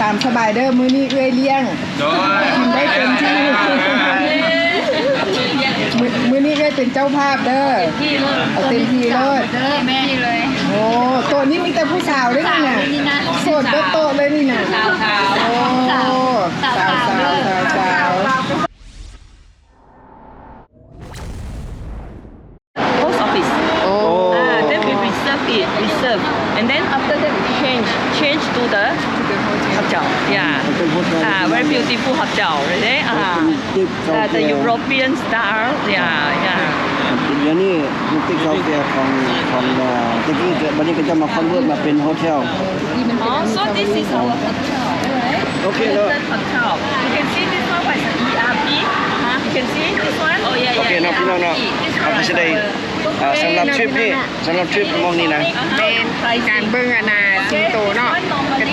ตามสบายเด้อมื้อนี้เอื้อยเลี้ยง โดยกินได้เต็มที่ มื้อมื้อนี้เอื้อยเป็นเจ้าภาพเด้อที่เลยเอาเต็มที่เลยเด้อแม่เลย โอ้โตัวนี้มีแต่ผู้สาวด้วยนี่น่ะโสดโตโตะเลยนี่น่ะสาวขาวโอ้สาวสาวสาวสาวสาว post office. โอ้ Ah, then we reserve it, reserve, and then after that we change, change to the hotel. Yeah. Ah, very beautiful hotel, right? Ah, the, the European style. Yeah, yeah. เดี๋ยวนี้ลูกติ๊กซอฟต์แวร์ของของเอ่อตะกี้เกิดวันนี้ก็จะมาคอนเวิร์ตมาเป็นโฮเทล Oh, so this is our hotel, right? Okay, This no. is the hotel. You can see this one was ERP. Huh? You can see this one. Oh yeah, โอเคเนาะพี่น้องเนาะเอาไปแสดงอ่าสำหรับทริปนี้สำหรับทริปมองนี้นะเป็นการเบิ่งอาณาสิงโตเนาะกระ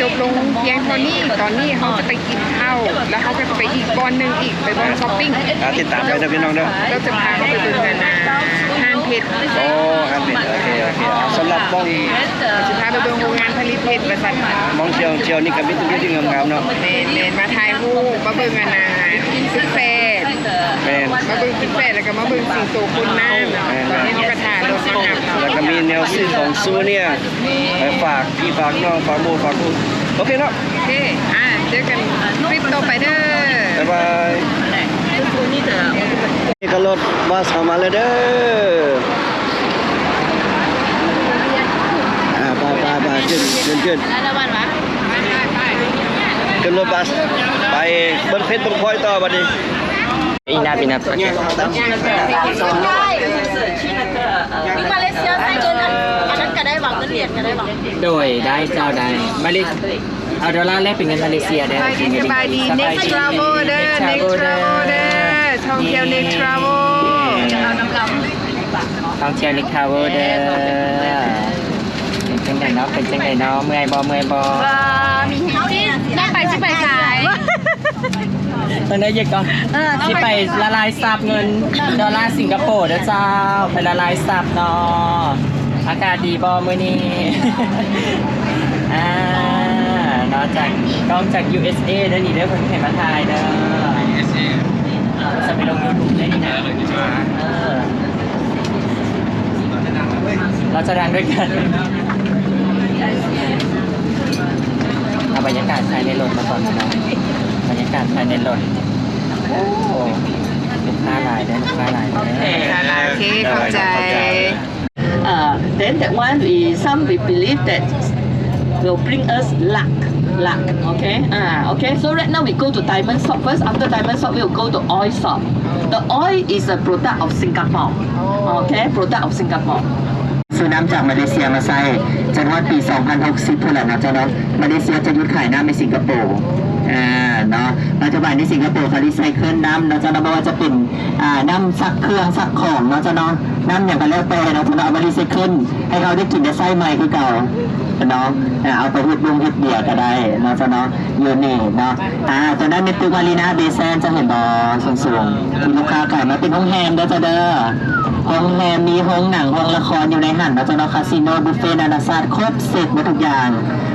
จบลงเพียงเท่านี้ตอนนี้เขาจะไปกินข้าวแล้วเขาก็จะไปอีกบอนหนึ่งอีกไปบอนช้อปปิ้งอ่าติดตามไปนะพี่น้องเด้อเราจะพาเขาไปเบิ่งอาณาห้างเพชรโอ้ครับเป็นโอเคโอเคเอาสำหรับมองจะพาไปเบิ่งโรงงานผลิตเพชรบริษัทมองเที่ยวเที่ยวนี่ก็มีตัวที่งามๆเนาะเมนเมนมาถ่ายรูปมาเบิ่งอาณาซุปแฟด แม่นมาเบิ่งซุปแฟดแล้วก็มาเบิ่งสิงโตคุณน้ำเนาะตอนนี้เขาก็ถ่ายรถมาหับแล้วก็มีแนวซื้อของซูเนี่ยไปฝากพี่ฝากน้องฝากหมู่ฝากคุณโอเคเนาะโอเคอ่าเจอกันคลิปต่อไปเด้อบ๊ายบายนี่ก็รถบัสเข้ามาแล้วเด้ออ่าไปไปไปขึ้นขึ้นขึ้นแล้ววันวะขึ้นรถบัสไปเบิ้งเพชรเบิ้งพลอยต่อบัดนี้ いいなみんなとか。今レーシアใช้เงินอันนั้นก็ได้หวังเงินเหรียญก็ได้หวังโดยได้เจ้าได้มาเลเอาดอลลาร์แลกเป็นเงินมาเลเซียได้สบายดี next travel เด้อ next travel เด้อท่องเที่ยว next travel ท่องเที่ยวนิคาเวอร์เด้อเป็นจังไดเนาะเป็นจังไดเนาะเมื่อยบ่เมื่อยบ่มีเฮาที่ได้ไปที่ไปขาย ตอนนี้ยังก่อนที่ไปละลายซับเงินดอลลาร์สิงคโปร์เด้อเจ้าไปละลายซับเนาะอากาศดีบ่มื้อนี้อ่าเนาะจากกล้องจาก USA เด้อนี่เด้อเพิ่นเห็นมาถ่ายเด้อจะไปลงยูทูบได้นี่นะเออเราจะดังด้วยกันเอาบรรยากาศภายในรถมาก่อนนะน้องบรรยา กาศภายในรถโอ้ลูกค้าหลายได้อลูกค้าหลายได้อโอเคเข้าใจ Uh, then that one we some we believe that will bring us luck luck okay ah okay so right now we go to diamond shop first after diamond shop we'll go to oil shop the oil is a product of singapore okay product of singapore ซื้อน้ำจากมาเลเซียมาใส่จนว่าปี 2060พุ่นแหละนะเจ้าเนาะมาเลเซียจะหยุดขายน้ำในสิงคโปร์ อ่าเนาะปัจจุบันที่สิงคโปร์เขารีไซเคิลน้ำเนาะจ้าเนาะไม่ว่าจะเป็นอ่าน้ำซักเครื่องซักของเนาะจ้าเนาะน้ำอย่างก็แล้วแต่เนาะเจ้าเนาะเอามารีไซเคิลให้เขาได้กินได้ไส้ใหม่คือเก่าเนาะอ่าเอาไปเฮ็ดบุงเฮ็ดเบียร์ก็ได้เนาะเจ้าเนาะอยู่นี่เนาะอ่าตอนนั้นเป็นตึกมารีนาเบซนจะเห็นบอสูงๆที่ลูกค้าขายมาเป็นห้องแฮมเด้อจ้าเด้อ โรงแรมมีห้องหนังห้องละครอยู่ในหันเราจะนอคาสิโนบุฟเฟ่ต์นานาชาติครบเสร็จหมดทุกอย่าง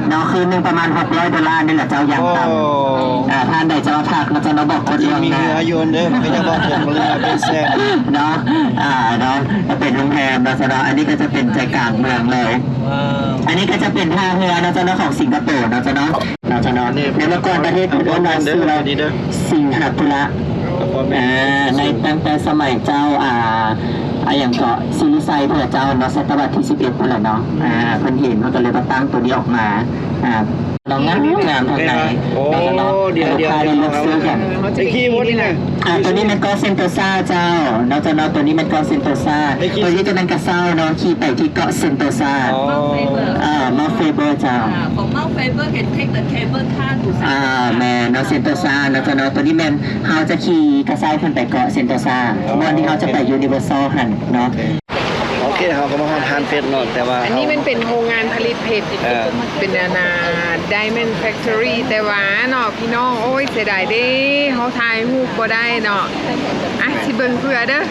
เนาะคืนหนึ่งประมาณ 600ดอลลาร์นี่แหละเจ้าอย่างโอ้ต่ำอ่าท่านใดจะมาพักเราจะมาบอกคนที่เรื่องมีหน้าเรือโยนเด้อไม่จะบอกถึงเรือเป็นแซ่บเนาะ อ่า เนาะจะเป็นโรงแรมเราจะเนาะอันนี้ก็จะเป็นใจกลางเมืองเลย ว้าว อันนี้ก็จะเป็นท่าเรือนะจ๊ะเนาะของสิงคโปร์นะจ๊ะเนาะนะจ๊ะเนาะในเมื่อก่อนประเทศอื่นเราซื้อเราสิงหาตุระอ่าในตั้งแต่สมัยเจ้าอ่า อ่าอย่างเกาะซิลิไซเผื่อเจ้าเนาะศตวรรษที่11เพื่อแหละเนาะอ่าเพิ่นเห็นเขาก็เลยมาตั้งตัวนี้ออกมาอ่าลองงามงามทางไหนโอ้เดี๋ยวลูกเดี๋ยวค้าได้เดี๋ยวลือกซื้อกันไอ้ขี้มดนี่นะอ่าตัวนี้มันก็เซนโตซาเจ้าเนาะจะเนาะตัวนี้มันก็เซนโตซาไอ้ขี้ตัวนี้จะเป็นกระเซ้าเนาะขี่ไปที่เกาะเซนโตซาอ่ามาเฟเบอร์เจ้า for Mount Faber can take the cable car to อ่าแมนเนาะเซนโตซาเนาะจะเนาะตัวนี้แมนเขาจะขี่กระไซขึ้นไปเกาะเซนโตซาวันที่เขาจะไปยูนิเวอร์แซลหันเนาะโอเคเขาก็มาทานเฟสเนาะแต่ว่า อันนี้มันเป็นโรงงานผลิตเพชรเออเป็นอาณา Diamond Factory แต่ว่าเนาะพี่น้องโอ้ยเสียดายเด้เขาถ่ายรูปบ่ได้เนาะอะสิเบิ่งเพื่อเด้อ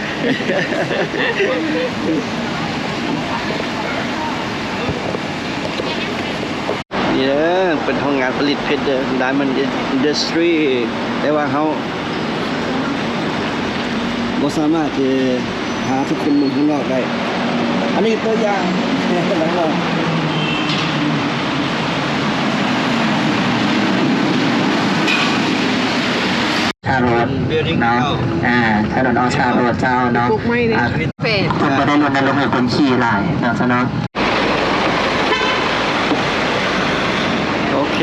นี่เด้อเป็นโรงงานผลิตเพชรเด้อ Diamond Industry แต่ว่าเขาบ่สามารถที่ หาทุกคนเมืองข้างนอกได้ อันนี้ตัวอย่างหลังเราชาโรดเนาะอ่าถนนออกชาโรดเจ้าเนาะปลุกไม่ได้อ่าเฟดคุณก็ได้รณรงค์ให้คนขี่หลายเนาะซะเนาะโอเค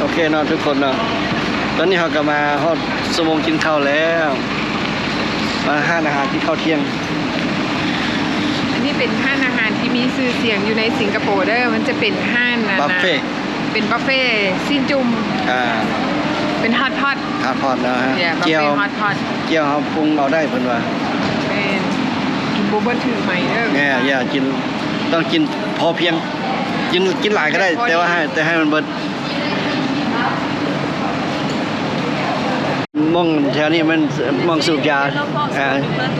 โอเคเนาะทุกคนเนาะตอนนี้เราก็มาฮอดสมงกินข้าวแล้ว มาห้านอาหารที่ข้าวเที่ยง อันนี้เป็นห้านอาหารที่มีชื่อเสียงอยู่ในสิงคโปร์เด้อมันจะเป็นห้านนะบุฟเฟ่ต์เป็นบุฟเฟ่ต์ซินจุ่มอ่าเป็นฮอตพอตข้าวทอดนะฮะเนี่ยบุฟเกี๊ยวเฟ่ต์ฮอตพอตเกี๊ยวเขาปรุงเอาได้เพิ่นว่าเป็นกินโบเบิ้ลถือไหมเด้อ แง่อย่ากินต้องกินพอเพียง กินกินหลายก็ได้พอดีแต่ว่าให้แต่ให้มันเบิด มองแถวนี้มันมองสูบยาอ่า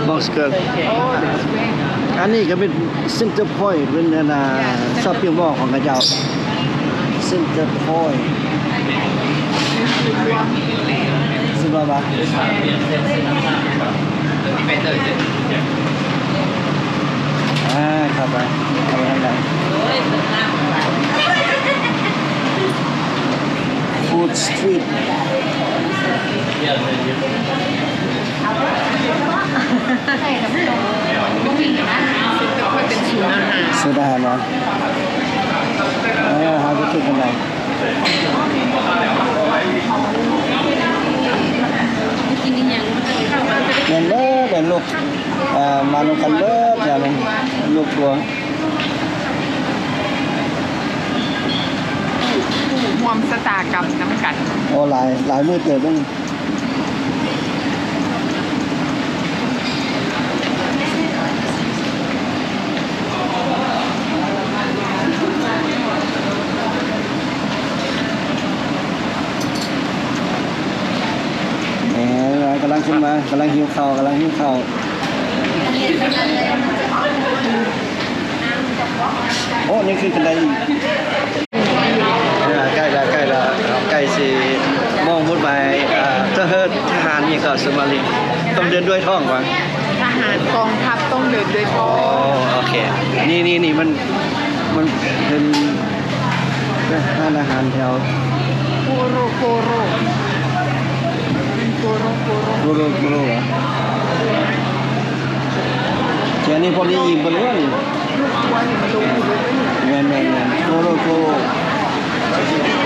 มองสเกิร์โอ้ that's great อันนี้ก็เป็นเซ็นเตอร์พอยต์เป็นนาชอบเพียงบอกของกระเจ้าเซ็นเตอร์พอยต์สุดยอดปะอ่าครับไปเอาไปทางไหน ฟู้ดสตรีทมันเป็นศูนย์อาหารสุดาเนาะอาหาไปถึงกันไหนเงินเด้อเป็นลูกอ่ามาลงกันเด้ออย่าลงลูกตัว วมสตาร์กับน้ำกัดโอ้หลายหลายมือเกิดต้องกำลังขึ้นมากำลังหิวข้าวกำลังหิวข้าวโอ้ นี่คือกันไดอีก ใกล้แล้วใกล้แล้วครับใกล้สิมองมุดไปอ่าถ้าเฮิดทหารนี่ก็สมาลิต้องเดินด้วยท้องวะทหารกองทัพต้องเดินด้วยท้ออ๋องโอเค นี่นี่นี่มันมันเป็นร้านอาหารแถวโกโรโกโรเป็นโกโรโกโรกุโรกุโรเหรอแค่นี้พอดีอิ่มไปเลยลูกตัวเห็นมันลงอยู่เลยไม่เห็นแมนแมนแมนกุโรกุโรกุโรกุโร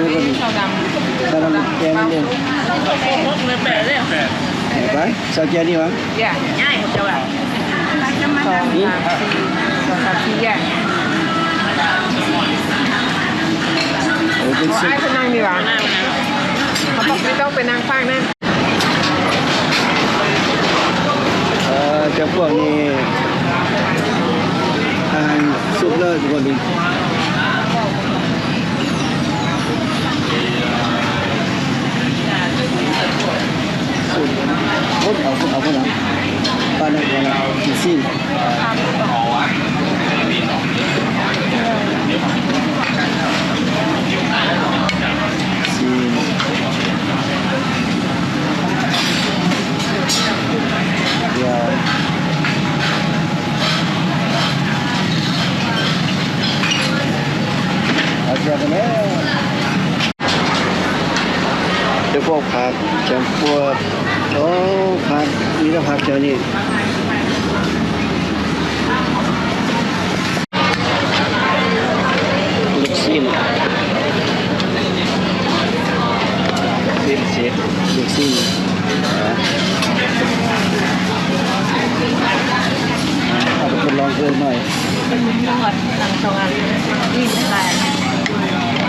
นะเอาไปก่อนชาวดำถ้าเราเจนนี่แปดเลยไปสาวเจนนี่วะแย่ง่ายเจ้าอะ สองสามสี่สอามสี่แย่โอ้เป็นขอสิบให้เป็นนางดีกว่าเขาบอกไม่ต้อนนางฟางนั่นเอ่อจะพวกนี้อาหารซุปเว่านี้สุดพุดเอาพุดเอาพุดเอาป้าได้ก่อนละกี่สิ้นสี่ ผักจำพวกโอ้ผักมีแต่ผักเจ้านี่ลูกชิ้นชิ้นชิ้นลูกชิ้นเอาลองเพิ่มหน่อยเป็นหมอดหลังสองอันนี่เป็นอะ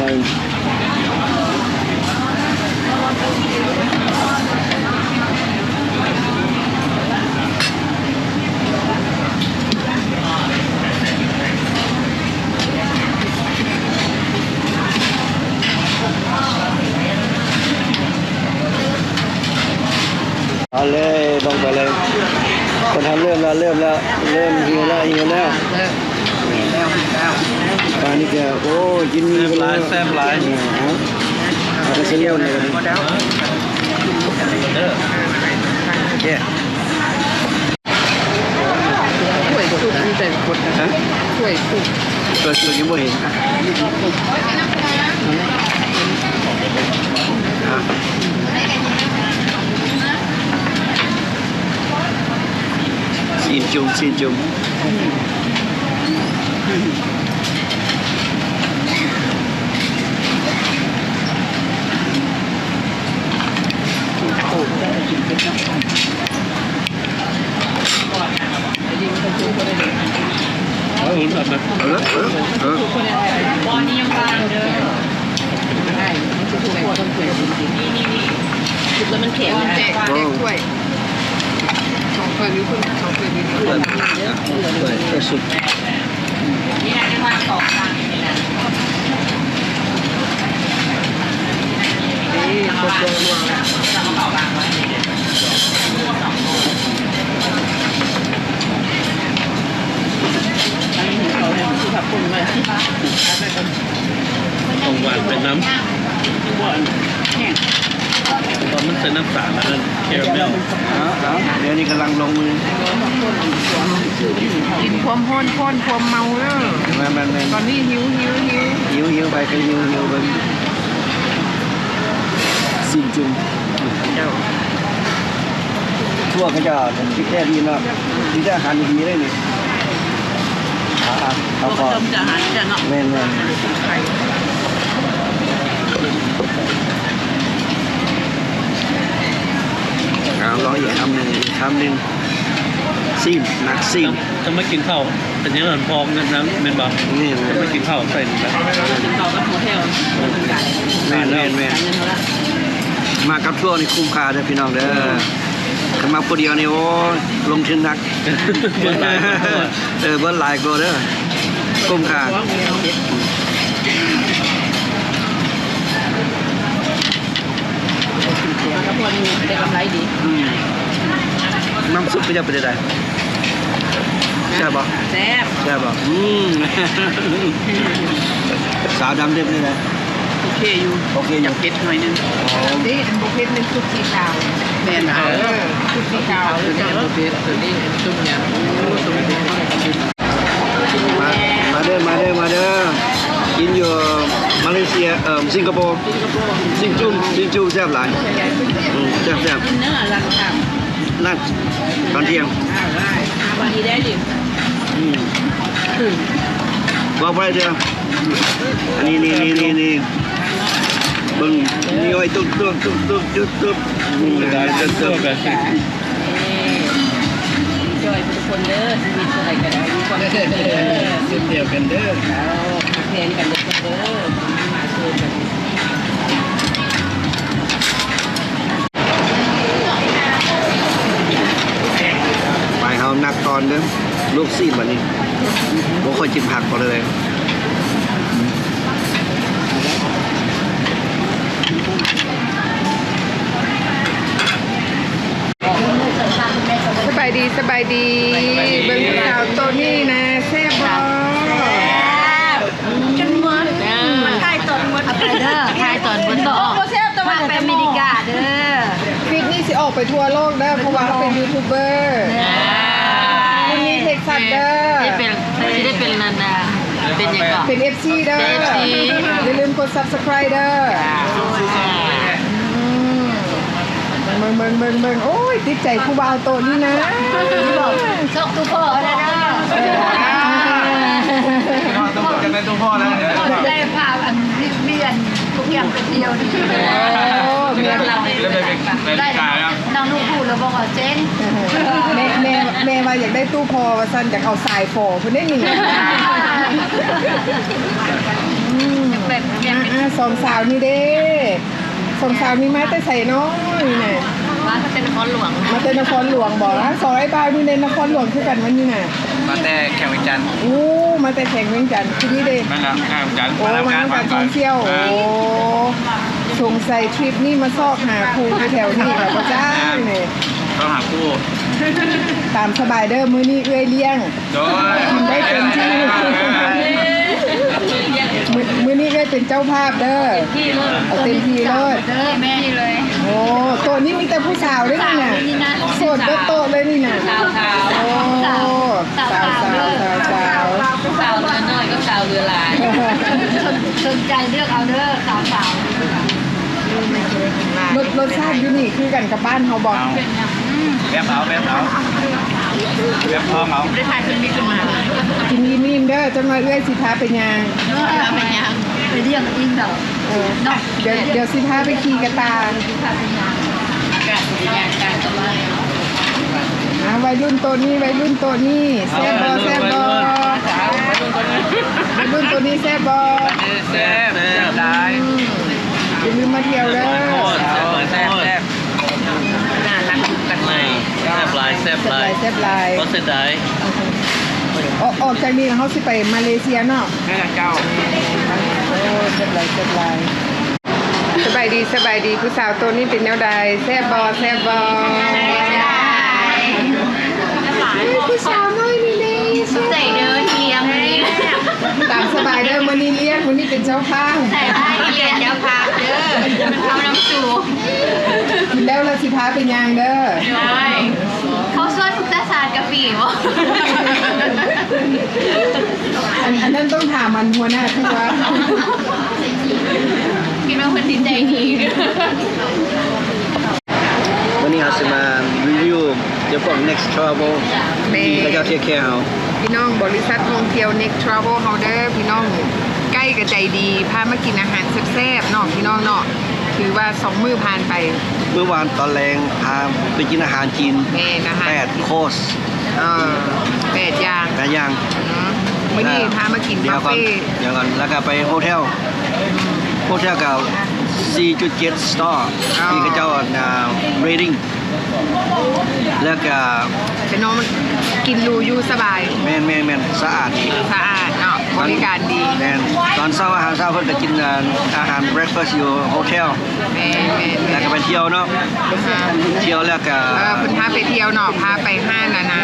ว้เอาเลยลงไปเลยคนทำเริ่มแล้ว เริ่มแล้วเริ่มหิวแล้วหิวแล้วตอนนี้แกโอ้กินมีไปแล้วแซ่บหลายเอาเอาไปเสียวเลยแกถ้วยสุกมีแต่คนนะฮะถ้วยสุกตัวสุดยังไม่เห็นอะ อะซีนจุ่มซีนจุ่ม เอาหนุนแบบนั้น เออเออเออ วันนี้ยังว่างเด้อ ใช่มันจะถ้วยคนถ้วยจริง นี่นี่นี่จุดแล้วมันเข็ม ๆเจ๊ นะ เจ๊ถ้วยสองถ้วยนี้คุณสองถ้วยนี้คุณ เปิด เปิดเปิดสุด นี่นะที่ว่าสองทางนี่นะนี่กดลงวางของหวานเป็นน้ำ ตอนมันใส่น้ำตาลแล้วนั่นแคราเมลเอาเอาเดี๋ยวนี้กำลังลงมือกินความฮ้อนฮ้อนความเมาเด้อแม่แม่แม่ตอนนี้หิวหิวหิวหิวหิวไปก็หิวหิวไปซีนจุ่มเจ้าทั่วก็จะเป็นพริกแค่ดีเนาะพริกแค่อาหารดีๆเลยนี่อะๆเอาพอเติมจะหันจะเนาะแม่นแม่น ไข่ เอาลองอีกคำหนึ่งอีกคำหนึ่งซีมหนักซีมจะไม่กินข้าวเป็นยังไงพองกันน้ำเป็นบ่นี่จะไม่กินข้าวใส่แบบต่อกับโฮเทลแม่นแม่นแม่นมากับทั่วนี่คุ้มค่าเด้อพี่น้องเด้อขึ้นมาผู้เดียวนี่โอ้ลงทุนหนักเมื่อไหร่เออเบิ้ลหลายกว่าเด้อคุ้มค่า กับพวกนี้ได้กำไรดีอืมน้ำซุปก็จะเป็นได้ใช่บป่ะแซ่บใช่ป่ะอืมสาวดำเด็บเลยนะโอเคอยู่โอเคยังเผ็ดหน่อยนึงนี่อันบุฟเฟ่ต์เป็นซุปสีขาวแม่นเออซุปสีขาวคือเนี่ยบุฟเฟ่ต์ตัวนี้ซุปยำโอ้ซุปยำมามาเด้อมาเด้อมาเด้อกินอยู่มา เลเซียเอ่อสิงคโปร์สิงจุ้มสิงจุ้มแซ่บหลายอืมแซ่บแซ่บเนื้อรังค่ะนั่นตอนเที่ยงวันนี้ได้ดิอืมบอกไปเด้ออันนี้นี่นี่นี่นี่เบิ่งนี่ไอ้ตุ๊บตุ๊บตุ๊บตุ๊บตุ๊บตุ๊บนี่ได้ได้เสื้ตุ๊อบแบบจอยทุกคนเด้อชีวิตอะไรก็ได้มีความสุขเด้อเส้นเดียวกันเด้อแล้วแทนกันเด้อ ไปเฮานักตอนเด้อลูกซีดบัดนี้บ่ค่อยกินผักบ่เลยสบายดีสบายดี เบิ่งสาวตัวนี้นะแซ่บบ่ จนหมดมันใกล้ตอนหมดไปเด้อใกล้ตอนหมดต่อมาไปอเมริกาเด้อ คลิปนี้สิออก ไปทั่วโลกเด้อเพราะว่าเป็นยูทูบเบอร์วันนี้เท็กซัสเด้อได้เป็นได้เป็นนันนาเป็นยังไงเป็น FC เด้อเป็น FC อย่าลืมกด Subscribe เด้ออืมเบิ่งเบิ่งโอ้ยติดใจครูบาวโตนี่นะบอกชกตู้พ่อแล้วนะต้องกันในตัวพ่อแล้วเนี่ยได้ภาพอันเรียน ทุกอย่างเป็นเดียวดีโอ้เมียแล้วไปเป็นนาฬิกาแล้วน้องลูกพูดแล้วบอกว่าเจนเม่แม่แม่ว่าอยากได้ตู้พอว่าซั่นอยากเอาสายโฟคุณได้หนีแบบสองสาวนี่เด้สองสาวนี่มาแต่ใส่น้อยเนี่ย ว่าถ้าเป็นนครหลวงมาแต่นครหลวงบอกนะสองไอ้บาวนี่ในนครหลวงคือกันวันนี้น่ะมาแต่แข่งวิจันทร์อู้มาแต่แข่งเวียงจันทร์ที่นี่เด้นั่นแหละแข่งวิจันทร์โอ้มาทำการท่องเที่ยวโอ้สงสัยทริปนี้มาซอกหาครูแถวๆนี้แหละพ่อจ้าเนี่ยต้องหาคู่ตามสบายเด้อมื้อนี้เอื้อยเลี้ยง โดยได้เต็มที่มื้อ มื้อนี้เอื้อยเป็นเจ้าภาพเด้อเอาเต็มที่เลยเด้อแม่นี่เลย โอ้โต๊ะนี้มีแต่ผู้สาวด้วยนี่น่ะนี่นะโสดเด้อโต๊ะเลยนี่น่ะสาวสาวโอ้สาวสาวสาวสาวสาวเรือน้อยก็สาวเรือลายสนใจเลือกเอาเด้อสาวสาวรสรสชาติอยู่นี่คือกันกับบ้านเฮาบ่แบบเอาแบบเอาแบบทองเอาได้ถ่ายขึ้นมีขึ้นมากินนิ่มๆเด้อจังว่าเอื้อยสิพาไปยางเมื่อเป็นยัง ไปเรียกอิงเดาเออเดี๋ยวเดี๋ยวสิพาไปขี่กระตายอากาศเป็นยังการก็ว่าอะวัยรุ่นตัวนี้วัยรุ่นตัวนี้แซ่บบอแซ่บบอวัยรุ่นตัวนี้แซ่บบอแซ่บแซ่บได้อย่าลืมมาเที่ยวเด้อแซ่บแซ่บน่ารักกันไหมแซ่บลายแซ่บลายแซ่บลายก็เสียดายออกออกจากนี้เขาสิไปมาเลเซียเนาะแม่เจ้า โอ้แซ่บหลายแซ่บหลายสบายดีสบายดีผู้สาวตัวนี้เป็นแนวใดแซ่บบอแซ่บบอผู้สาวน้อยนี่เด้แซ่บใส่เดินเทียมนี้ตามสบายเด้อมื้อนี้เลี้ยงมื้อนี้เป็นเจ้าข้างใส่ได้เรียนเจ้าพาเด้อเอาน้ำสูกินแล้วเราสิพาไปยางเด้อเขาส่วนพุทธศาสตร์กะปีวะ อันอันนั้นต้องถามมันหัวหน้าคือว่าคิดว่าคนดีใจดีวันนี้เราจะมารีวิวเดี๋ยวพวก next travel ที่เขาจะเทคแคร์เราพี่น้องบริษัทท่องเที่ยว Next Travel h o l d e r พี่น้องใกล้กับใจดีพามากินอาหารแซ่บๆเนาะพี่น้องเนาะถือว่าสองมือผ่านไป เมื่อวานตอนแรงพาไปกินอาหารจีนแม่นะคะ แปดโคสเออ แปดอย่างแปดอย่างอืมมื้อนี้พามากินเดี๋ยบุวฟก่อนเฟ่ต์เดี๋ยวก่อนแล้วก็ไปโฮเทลโฮเทลกับ4.7 star ที่เขาเจ้าอ่า rating แล้วก็พี่น้องกินหรูอยู่สบาย แม่นแม่นแม่นสะอาดดีสะอาดเนาะ บริการดีแม่นตอนเช้าอาหารเช้าเพิ่นก็กินอ่าอาหาร breakfast อยู่โฮเทลแม่แม่แล้วก็ไปเที่ยวเนาะเที่ยวแล้วก็เออเพิ่นพาไปเที่ยวเนาะพาไปห้างนานา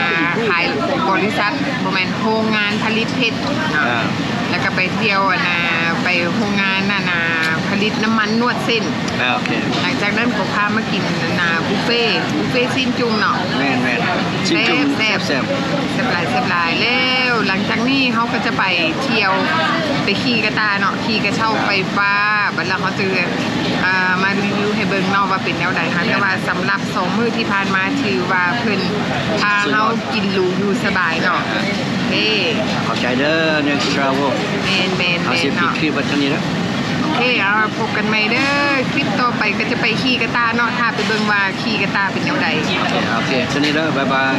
ขายบริษัทบ่แม่นโรงงานผลิตเพชรเนาะอ่าแล้วก็ไปเที่ยวอะนะไปโรงงานน่ะนะผ ลิตน้ำมันนวดเส้น อ่าโอเคหลังจากนั้นก็พามากินนาบุฟเฟ่ต์บุฟเฟ่ต์ซิมจุ่มเนาะ แม่นแม่นชิมจุ่มแซ่บแซ่บแซ่บหลายแซ่บหลายแล้วหลังจากนี้เขาก็จะไปเที่ยวไปขี่กระตายเนาะขี่กระเช้าไฟฟ้าบัดแล้วเขาจะอ่ามารีวิวให้เบิ่งเนาะว่าเป็นแนวใดค่ะแต่ว่าสำหรับสองมื้อที่ผ่านมาถือว่าเพิ่นพาเฮากินหรูอยู่สบายเนาะเด้ขอบใจเด้อ next travel แมนแมนเอาแมสินปิดเนาะ คลิปไว้เท่านี้นะโอ เคเอาพบกันใหม่เด้อคลิปต่อไปก็จะไปขี่กระตาเนาะถ้าไปเบิ่งว่าขี่กระตาเป็นแนวใดโอเคชนี้เด้อบ๊ายบาย